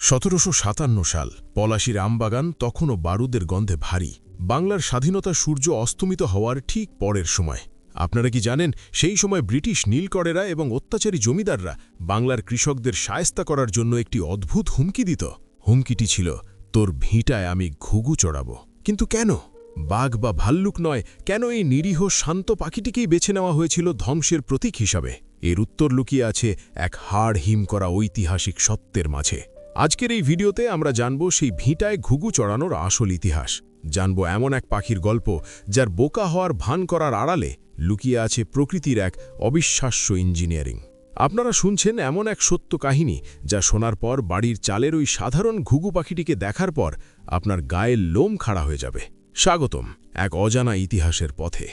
সতেরোশো সাতান্ন সাল পলাশির আমবাগান তখনও বারুদের গন্ধে ভারী। বাংলার স্বাধীনতা সূর্য অস্তমিত হওয়ার ঠিক পরের সময়। আপনারা কি জানেন, সেই সময় ব্রিটিশ নীলকরেরা এবং অত্যাচারী জমিদাররা বাংলার কৃষকদের সায়স্তা করার জন্য একটি অদ্ভুত হুমকি দিত। হুমকিটি ছিল, তোর ভিটায় আমি ঘুঘু চড়াব। কিন্তু কেন? বাঘ বা ভাল্লুক নয়, কেন এই নিরীহ শান্ত পাখিটিকেই বেছে নেওয়া হয়েছিল ধ্বংসের প্রতীক হিসাবে? এর উত্তর লুকিয়ে আছে এক হাড় হিম করা ঐতিহাসিক সত্যের মাঝে। আজকের এই ভিডিওতে আমরা জানব সেই ভিটায় ঘুঘু চড়ানোর আসল ইতিহাস। জানব এমন এক পাখির গল্প যার বোকা হওয়ার ভান করার আড়ালে লুকিয়ে আছে প্রকৃতির এক অবিশ্বাস্য ইঞ্জিনিয়ারিং। আপনারা শুনছেন এমন এক সত্য কাহিনী যা শোনার পর বাড়ির চালের ওই সাধারণ ঘুঘু পাখিটিকে দেখার পর আপনার গায়ের লোম খাড়া হয়ে যাবে। স্বাগতম এক অজানা ইতিহাসের পথে।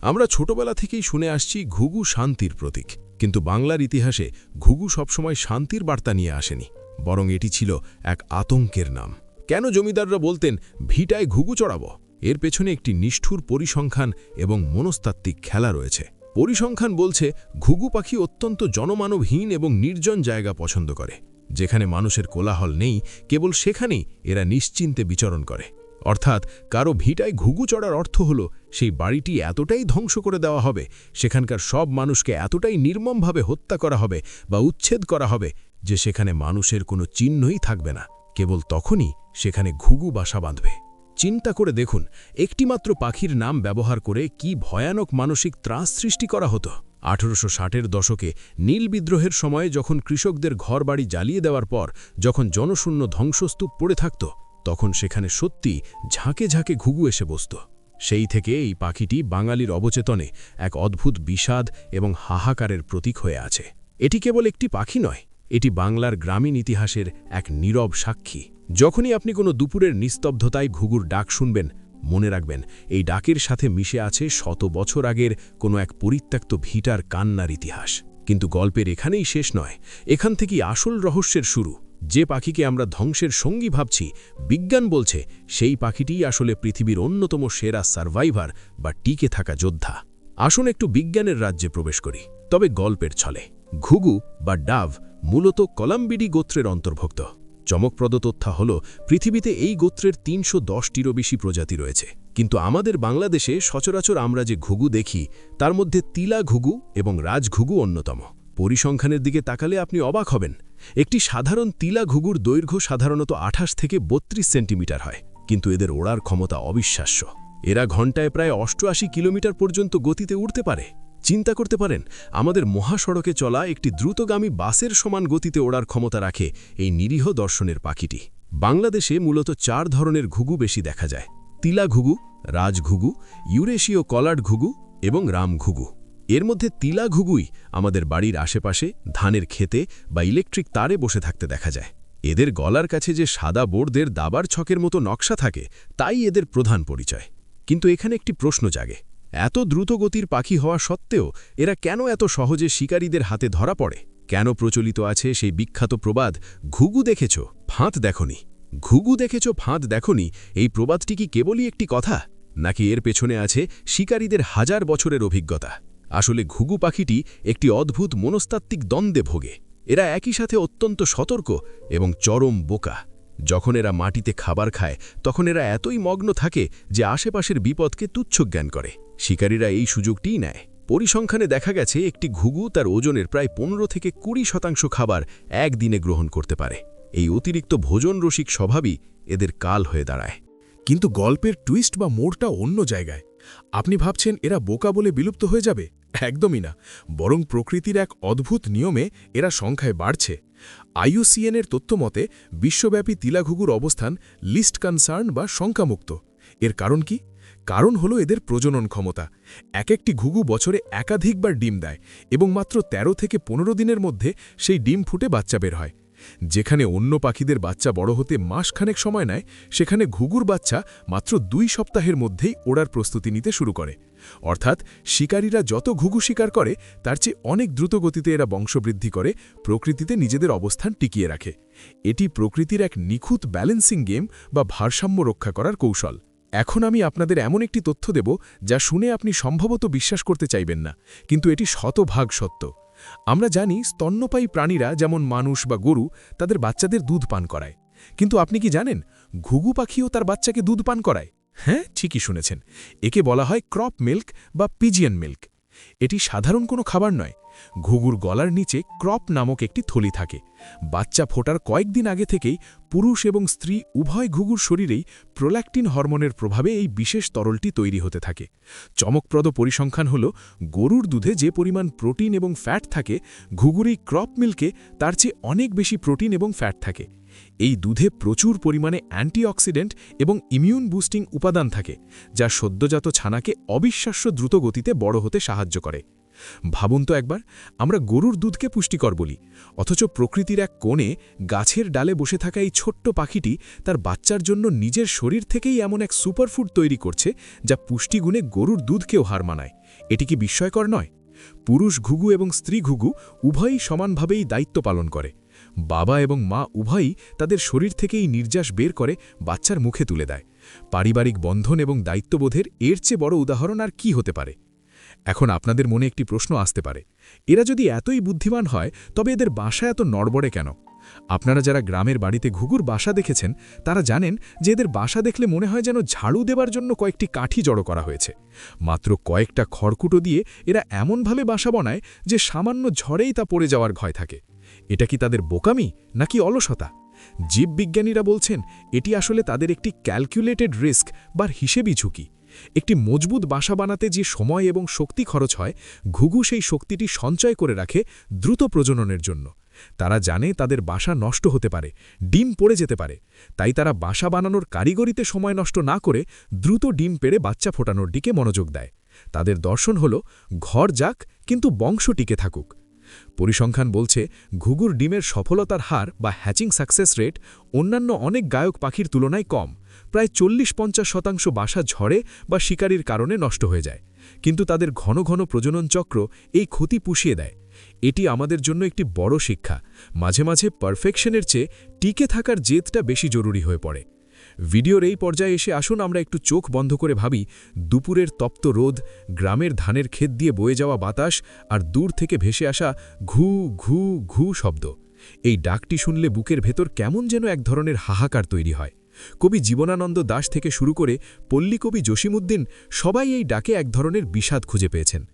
আমরা ছোটবেলা থেকেই শুনে আসছি ঘুঘু শান্তির প্রতীক, কিন্তু বাংলার ইতিহাসে ঘুঘু সবসময় শান্তির বার্তা নিয়ে আসেনি। বরং এটি ছিল এক আতঙ্কের নাম। কেন জমিদাররা বলতেন, ভিটায় ঘুঘু চড়াব? এর পেছনে একটি নিষ্ঠুর পরিসংখ্যান এবং মনস্তাত্ত্বিক খেলা রয়েছে। পরিসংখ্যান বলছে, ঘুঘু পাখি অত্যন্ত জনমানবহীন এবং নির্জন জায়গা পছন্দ করে। যেখানে মানুষের কোলাহল নেই, কেবল সেখানেই এরা নিশ্চিন্তে বিচরণ করে। অর্থাৎ, কারও ভিটায় ঘুঘু চড়ার অর্থ হল, সেই বাড়িটি এতটাই ধ্বংস করে দেওয়া হবে, সেখানকার সব মানুষকে এতটাই নির্মমভাবে হত্যা করা হবে বা উচ্ছেদ করা হবে যে সেখানে মানুষের কোনো চিহ্নই থাকবে না, কেবল তখনই সেখানে ঘুঘু বাসা বাঁধবে। চিন্তা করে দেখুন, একটিমাত্র পাখির নাম ব্যবহার করে কি ভয়ানক মানসিক ত্রাস সৃষ্টি করা হতো। আঠেরোশো ষাটের দশকে নীল বিদ্রোহের সময়ে যখন কৃষকদের ঘরবাড়ি জ্বালিয়ে দেওয়ার পর যখন জনশূন্য ধ্বংসস্তূপ পড়ে থাকত, তখন সেখানে সত্যি ঝাঁকে ঝাঁকে ঘুঘু এসে বসত। সেই থেকে এই পাখিটি বাঙালির অবচেতনে এক অদ্ভুত বিষাদ এবং হাহাকারের প্রতীক হয়ে আছে। এটি কেবল একটি পাখি নয় এটি বাংলার গ্রামীণ ইতিহাসের এক নীরব সাক্ষী। যখনই আপনি কোনো দুপুরের নিস্তব্ধতায় ঘুঘুর ডাক শুনবেন, মনে রাখবেন এই ডাকের সাথে মিশে আছে শত বছর আগের কোনো এক পরিত্যক্ত ভিটার কান্নার ইতিহাস। কিন্তু গল্পের এখানেই শেষ নয়, এখান থেকেই আসল রহস্যের শুরু। যে পাখিকে আমরা ধ্বংসের সঙ্গী ভাবছি, বিজ্ঞান বলছে সেই পাখিটিই আসলে পৃথিবীর অন্যতম সেরা সার্ভাইভার বা টিকে থাকা যোদ্ধা। আসুন একটু বিজ্ঞানের রাজ্যে প্রবেশ করি, তবে গল্পের ছলে। ঘুঘু বা ডাভ মূলত কলাম্বিডি গোত্রের অন্তর্ভুক্ত। চমকপ্রদ তথ্য হল, পৃথিবীতে এই গোত্রের তিনশো দশটিরও বেশি প্রজাতি রয়েছে। কিন্তু আমাদের বাংলাদেশে সচরাচর আমরা যে ঘুঘু দেখি, তার মধ্যে তিলা ঘুঘু এবং রাজঘুঘু অন্যতম। পরিসংখ্যানের দিকে তাকালে আপনি অবাক হবেন। একটি সাধারণ তিলা ঘুঘুর দৈর্ঘ্য সাধারণত আঠাশ থেকে বত্রিশ সেন্টিমিটার হয়, কিন্তু এদের ওড়ার ক্ষমতা অবিশ্বাস্য। এরা ঘণ্টায় প্রায় অষ্টআশি কিলোমিটার পর্যন্ত গতিতে উঠতে পারে। চিন্তা করতে পারেন, আমাদের মহাসড়কে চলা একটি দ্রুতগামী বাসের সমান গতিতে ওড়ার ক্ষমতা রাখে এই নিরীহ দর্শনের পাখিটি। বাংলাদেশে মূলত চার ধরনের ঘুঘু বেশি দেখা যায়। তিলা ঘুঘু রাজঘুঘু ইউরেশীয় কলাট ঘুঘু এবং রাম ঘুঘু। এর মধ্যে তিলা ঘুঘুই আমাদের বাড়ির আশেপাশে, ধানের খেতে বা ইলেকট্রিক তারে বসে থাকতে দেখা যায়। এদের গলার কাছে যে সাদা বোর্ডদের দাবার ছকের মতো নকশা থাকে, তাই এদের প্রধান পরিচয়। কিন্তু এখানে একটি প্রশ্ন জাগে। এত দ্রুতগতির পাখি হওয়া সত্ত্বেও এরা কেন এত সহজে শিকারীদের হাতে ধরা পড়ে? কেন প্রচলিত আছে সেই বিখ্যাত প্রবাদ, ঘুঘু দেখেছ ফাঁত দেখনি ঘুঘু দেখেছ, ফাঁদ দেখনি এই প্রবাদটি কি কেবলই একটি কথা? নাকি এর পেছনে আছে শিকারীদের হাজার বছরের অভিজ্ঞতা? আসলে ঘুঘু পাখিটি একটি অদ্ভুত মনস্তাত্ত্বিক দ্বন্দ্বে ভোগে। এরা একই সাথে অত্যন্ত সতর্ক এবং চরম বোকা। যখন এরা মাটিতে খাবার খায়, তখন এরা এতই মগ্ন থাকে যে আশেপাশের বিপদকে তুচ্ছ জ্ঞান করে। শিকারীরা এই সুযোগটিই নেয়। পরিসংখ্যানে দেখা গেছে, একটি ঘুঘু তার ওজনের প্রায় পনেরো থেকে কুড়ি শতাংশ খাবার একদিনে গ্রহণ করতে পারে। এই অতিরিক্ত ভোজন রসিক স্বভাবই এদের কাল হয়ে দাঁড়ায়। কিন্তু গল্পের টুইস্ট বা মোড়টা অন্য জায়গায়। আপনি ভাবছেন এরা বোকা বলে বিলুপ্ত হয়ে যাবে? একদমই না। বরং প্রকৃতির এক অদ্ভুত নিয়মে এরা সংখ্যায় বাড়ছে। আইইউসিএনের তথ্যমতে, বিশ্বব্যাপী তিলাঘুঘুর অবস্থান লিস্ট কনসার্ন বা শঙ্কামুক্ত। এর কারণ কি? কারণ হলো এদের প্রজনন ক্ষমতা। এক একটি ঘুঘু বছরে একাধিকবার ডিম দেয় এবং মাত্র ১৩ থেকে পনেরো দিনের মধ্যে সেই ডিম ফুটে বাচ্চা বের হয়। যেখানে অন্য পাখিদের বাচ্চা বড় হতে মাসখানেক সময় নেয়, সেখানে ঘুঘুর বাচ্চা মাত্র দুই সপ্তাহের মধ্যেই ওড়ার প্রস্তুতি নিতে শুরু করে। অর্থাৎ শিকারীরা যত ঘুঘু শিকার করে, তার চেয়ে অনেক দ্রুত গতিতে এরা বংশবৃদ্ধি করে, প্রকৃতিতে নিজেদের অবস্থান টিকিয়ে রাখে। এটি প্রকৃতির এক নিখুঁত ব্যালেন্সিং গেম বা ভারসাম্য রক্ষা করার কৌশল। এখন আমি আপনাদের এমন একটি তথ্য দেব যা শুনে আপনি সম্ভবত বিশ্বাস করতে চাইবেন না, কিন্তু এটি শতভাগ সত্য। আমরা জানি স্তন্যপায়ী প্রাণীরা যেমন মানুষ বা গরু, তাদের বাচ্চাদের দুধ পান করায়। কিন্তু আপনি কি জানেন, ঘুঘু পাখিও তার বাচ্চাকে দুধ পান করায়? হ্যাঁ ঠিকই শুনেছেন। একে বলা হয় ক্রপ মিল্ক বা পিজিয়ান মিল্ক। এটি সাধারণ কোনো খাবার নয়। ঘুঘুর গলার নিচে ক্রপ নামক একটি থলি থাকে। বাচ্চা ফোটার কয়েকদিন আগে থেকেই পুরুষ এবং স্ত্রী উভয় ঘুঘুর শরীরেই প্রোল্যাক্টিন হরমোনের প্রভাবে এই বিশেষ তরলটি তৈরি হতে থাকে। চমকপ্রদ পরিসংখ্যান হল, গরুর দুধে যে পরিমাণ প্রোটিন এবং ফ্যাট থাকে ঘুঘুর ক্রপ মিল্কে তার চেয়ে অনেক বেশি প্রোটিন এবং ফ্যাট থাকে। এই দুধে প্রচুর পরিমাণে অ্যান্টিঅক্সিডেন্ট এবং ইমিউন বুস্টিং উপাদান থাকে, যা সদ্যজাত ছানাকে অবিশ্বাস্য দ্রুত গতিতে বড় হতে সাহায্য করে। ভাবুন তো একবার, আমরা গরুর দুধকে পুষ্টিকর বলি, অথচ প্রকৃতির এক কোণে গাছের ডালে বসে থাকা এই ছোট্ট পাখিটি তার বাচ্চার জন্য নিজের শরীর থেকেই এমন এক সুপারফুড তৈরি করছে যা পুষ্টিগুণে গরুর দুধকেও হার মানায়। এটি কি বিস্ময়কর নয়? পুরুষ ঘুঘু এবং স্ত্রী ঘুঘু উভয়ই সমানভাবেই দায়িত্ব পালন করে। বাবা এবং মা উভয়ই তাদের শরীর থেকেই নির্যাস বের করে বাচ্চার মুখে তুলে দেয়। পারিবারিক বন্ধন এবং দায়িত্ববোধের এর চেয়ে বড় উদাহরণ আর কি হতে পারে? এখন আপনাদের মনে একটি প্রশ্ন আসতে পারে। এরা যদি এতই বুদ্ধিমান হয়, তবে এদের বাসা এত নড়বড়ে কেন? আপনারা যারা গ্রামের বাড়িতে ঘুঘুর বাসা দেখেছেন, তারা জানেন যে এদের বাসা দেখলে মনে হয় যেন ঝাড়ু দেবার জন্য কয়েকটি কাঠি জড়ো করা হয়েছে। মাত্র কয়েকটা খড়কুটো দিয়ে এরা এমনভাবে বাসা বানায় যে সামান্য ঝড়েই তা পড়ে যাওয়ার ভয় থাকে। এটা কি তাদের বোকামি, নাকি অলসতা? জীববিজ্ঞানীরা বলছেন, এটি আসলে তাদের একটি ক্যালকুলেটেড রিস্ক বা হিসেবি ঝুঁকি। একটি মজবুত বাসা বানাতে যে সময় এবং শক্তি খরচ হয়, ঘুঘু সেই শক্তিটি সঞ্চয় করে রাখে দ্রুত প্রজননের জন্য। তারা জানে তাদের বাসা নষ্ট হতে পারে, ডিম পড়ে যেতে পারে। তাই তারা বাসা বানানোর কারিগরিতে সময় নষ্ট না করে দ্রুত ডিম পেড়ে বাচ্চা ফোটানোর দিকে মনোযোগ দেয়। তাদের দর্শন হল, ঘর যাক, কিন্তু বংশ টিকে থাকুক। পরিসংখ্যান বলছে, ঘুঘুর ডিমের সফলতার হার বা হ্যাচিং সাকসেস রেট অন্যান্য অনেক গায়ক পাখির তুলনায় কম। প্রায় চল্লিশ পঞ্চাশ শতাংশ বাসা ঝড়ে বা শিকারির কারণে নষ্ট হয়ে যায়। কিন্তু তাদের ঘন ঘন প্রজনন চক্র এই ক্ষতি পুষিয়ে দেয়। এটি আমাদের জন্য একটি বড় শিক্ষা। মাঝে মাঝে পারফেকশনের চেয়ে টিকে থাকার জেদটা বেশি জরুরি হয়ে পড়ে। ভিডিওর এই পর্যায়ে এসে আসুন, আমরা একটু চোখ বন্ধ করে ভাবি, দুপুরের তপ্ত রোদ, গ্রামের ধানের ক্ষেত দিয়ে বয়ে যাওয়া বাতাস আর দূর থেকে ভেসে আসা ঘু ঘু ঘু শব্দ। এই ডাকটি শুনলে বুকের ভেতর কেমন যেন এক ধরনের হাহাকার তৈরি হয়। কবি জীবনানন্দ দাস থেকে শুরু করে পল্লীকবি জসিমুদ্দিন সবাই এই ডাকে এক ধরনের বিষাদ খুঁজে পেয়েছেন।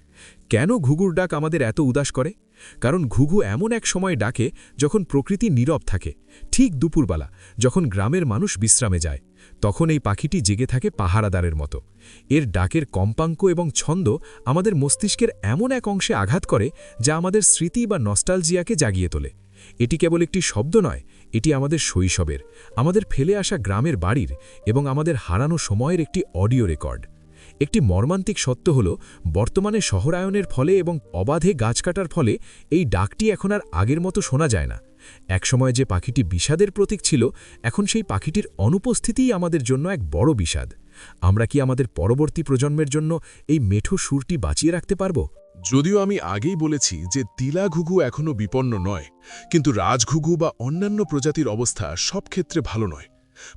কেন ঘুঘুর ডাক আমাদের এত উদাস করে? কারণ ঘুঘু এমন এক সময় ডাকে যখন প্রকৃতি নীরব থাকে, ঠিক দুপুরবেলা, যখন গ্রামের মানুষ বিশ্রামে যায়, তখন এই পাখিটি জেগে থাকে পাহারাদারের মতো। এর ডাকের কম্পাঙ্ক এবং ছন্দ আমাদের মস্তিষ্কের এমন এক অংশে আঘাত করে যা আমাদের স্মৃতি বা নস্টালজিয়াকে জাগিয়ে তোলে। এটি কেবল একটি শব্দ নয়, এটি আমাদের শৈশবের, আমাদের ফেলে আসা গ্রামের বাড়ির এবং আমাদের হারানো সময়ের একটি অডিও রেকর্ড। একটি মর্মান্তিক সত্য হল, বর্তমানে শহরায়নের ফলে এবং অবাধে গাছ কাটার ফলে এই ডাকটি এখন আর আগের মতো শোনা যায় না। একসময় যে পাখিটি বিষাদের প্রতীক ছিল, এখন সেই পাখিটির অনুপস্থিতিই আমাদের জন্য এক বড় বিষাদ। আমরা কি আমাদের পরবর্তী প্রজন্মের জন্য এই মেঠো সুরটি বাঁচিয়ে রাখতে পারব? যদিও আমি আগেই বলেছি যে তিলা ঘুঘু এখনও বিপন্ন নয়, কিন্তু রাজঘুঘু বা অন্যান্য প্রজাতির অবস্থা সব ক্ষেত্রে ভালো নয়।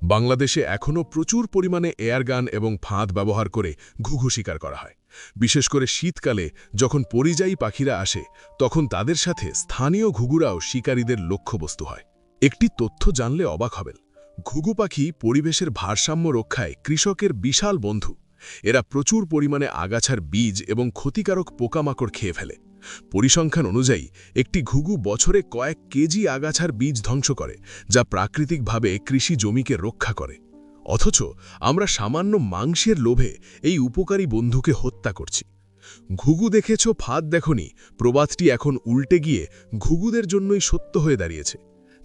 বাংলাদেশে এখনও প্রচুর পরিমাণে এয়ারগান এবং ফাঁদ ব্যবহার করে ঘুঘু শিকার করা হয়। বিশেষ করে শীতকালে যখন পরিযায়ী পাখিরা আসে, তখন তাদের সাথে স্থানীয় ঘুঘুরাও শিকারীদের লক্ষ্যবস্তু হয়। একটি তথ্য জানলে অবাক হবেন। ঘুঘু পাখি পরিবেশের ভারসাম্য রক্ষায় কৃষকের বিশাল বন্ধু। এরা প্রচুর পরিমাণে আগাছার বীজ এবং ক্ষতিকারক পোকামাকড় খেয়ে ফেলে। পরিসংখ্যান অনুযায়ী, একটি ঘুঘু বছরে কয়েক কেজি আগাছার বীজ ধ্বংস করে, যা প্রাকৃতিকভাবে কৃষি জমিকে রক্ষা করে। অথচ আমরা সামান্য মাংসের লোভে এই উপকারী বন্ধুকে হত্যা করছি। ঘুঘু দেখেছ, ফাঁদ দেখনি, প্রবাদটি এখন উল্টে গিয়ে ঘুঘুদের জন্যই সত্য হয়ে দাঁড়িয়েছে।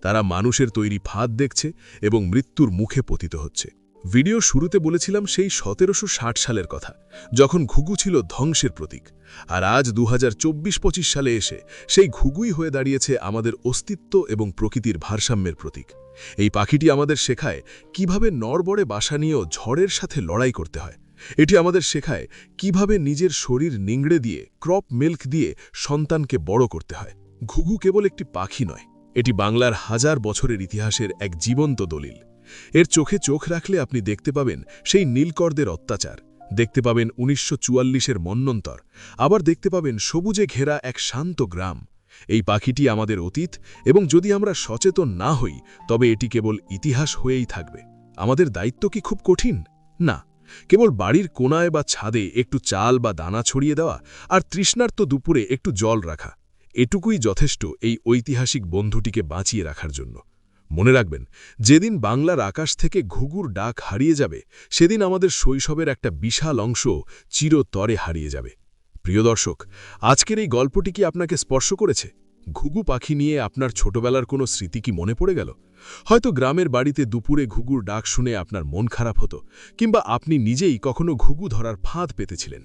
তারা মানুষের তৈরি ফাঁদ দেখছে এবং মৃত্যুর মুখে পতিত হচ্ছে। ভিডিও শুরুতে বলেছিলাম সেই সতেরোশো ষাট সালের কথা, যখন ঘুঘু ছিল ধ্বংসের প্রতীক। আর আজ দু হাজার সালে এসে সেই ঘুঘুই হয়ে দাঁড়িয়েছে আমাদের অস্তিত্ব এবং প্রকৃতির ভারসাম্যের প্রতীক। এই পাখিটি আমাদের শেখায় কীভাবে নড়বড়ে বাসা নিয়েও ঝড়ের সাথে লড়াই করতে হয়। এটি আমাদের শেখায় কীভাবে নিজের শরীর নিংড়ে দিয়ে, ক্রপ মিল্ক দিয়ে সন্তানকে বড় করতে হয়। ঘুঘু কেবল একটি পাখি নয়, এটি বাংলার হাজার বছরের ইতিহাসের এক জীবন্ত দলিল। এর চোখে চোখ রাখলে আপনি দেখতে পাবেন সেই নীলকর্দের অত্যাচার। দেখতে পাবেন উনিশশো চুয়াল্লিশের মন্নন্তর। আবার দেখতে পাবেন সবুজে ঘেরা এক শান্ত গ্রাম। এই পাখিটি আমাদের অতীত এবং যদি আমরা সচেতন না হই, তবে এটি কেবল ইতিহাস হয়েই থাকবে। আমাদের দায়িত্ব কি খুব কঠিন? না। কেবল বাড়ির কোনায় বা ছাদে একটু চাল বা দানা ছড়িয়ে দেওয়া আর তৃষ্ণার্ত দুপুরে একটু জল রাখা। এটুকুই যথেষ্ট এই ঐতিহাসিক বন্ধুটিকে বাঁচিয়ে রাখার জন্য। মনে রাখবেন, যেদিন বাংলার আকাশ থেকে ঘুঘুর ডাক হারিয়ে যাবে, সেদিন আমাদের শৈশবের একটা বিশাল অংশ চিরতরে হারিয়ে যাবে। প্রিয় দর্শক, আজকের এই গল্পটি কি আপনাকে স্পর্শ করেছে? ঘুঘু পাখি নিয়ে আপনার ছোটবেলার কোনো স্মৃতি কি মনে পড়ে গেল? হয়তো গ্রামের বাড়িতে দুপুরে ঘুঘুর ডাক শুনে আপনার মন খারাপ হতো, কিংবা আপনি নিজেই কখনো ঘুঘু ধরার ফাঁদ পেতেছিলেন।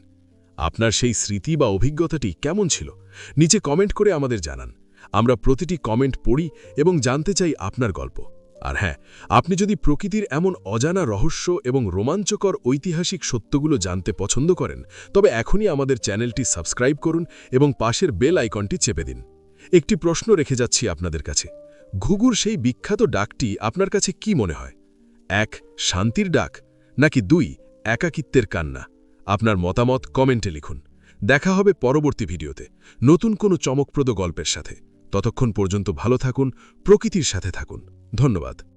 আপনার সেই স্মৃতি বা অভিজ্ঞতাটি কেমন ছিল? নিচে কমেন্ট করে আমাদের জানান। আমরা প্রতিটি কমেন্ট পড়ি এবং জানতে চাই আপনার গল্প। আর হ্যাঁ আপনি যদি প্রকৃতির এমন অজানা রহস্য এবং রোমাঞ্চকর ঐতিহাসিক সত্যগুলো জানতে পছন্দ করেন, তবে এখনই আমাদের চ্যানেলটি সাবস্ক্রাইব করুন এবং পাশের বেল আইকনটি চেপে দিন। একটি প্রশ্ন রেখে যাচ্ছি আপনাদের কাছে। ঘুঘুর সেই বিখ্যাত ডাকটি আপনার কাছে কি মনে হয়? এক, শান্তির ডাক, নাকি দুই, একাকিত্বের কান্না? আপনার মতামত কমেন্টে লিখুন। দেখা হবে পরবর্তী ভিডিওতে। নতুন কোনো চমকপ্রদ গল্পের সাথে। ততক্ষণ পর্যন্ত ভালো থাকুন প্রকৃতির সাথে থাকুন। ধন্যবাদ।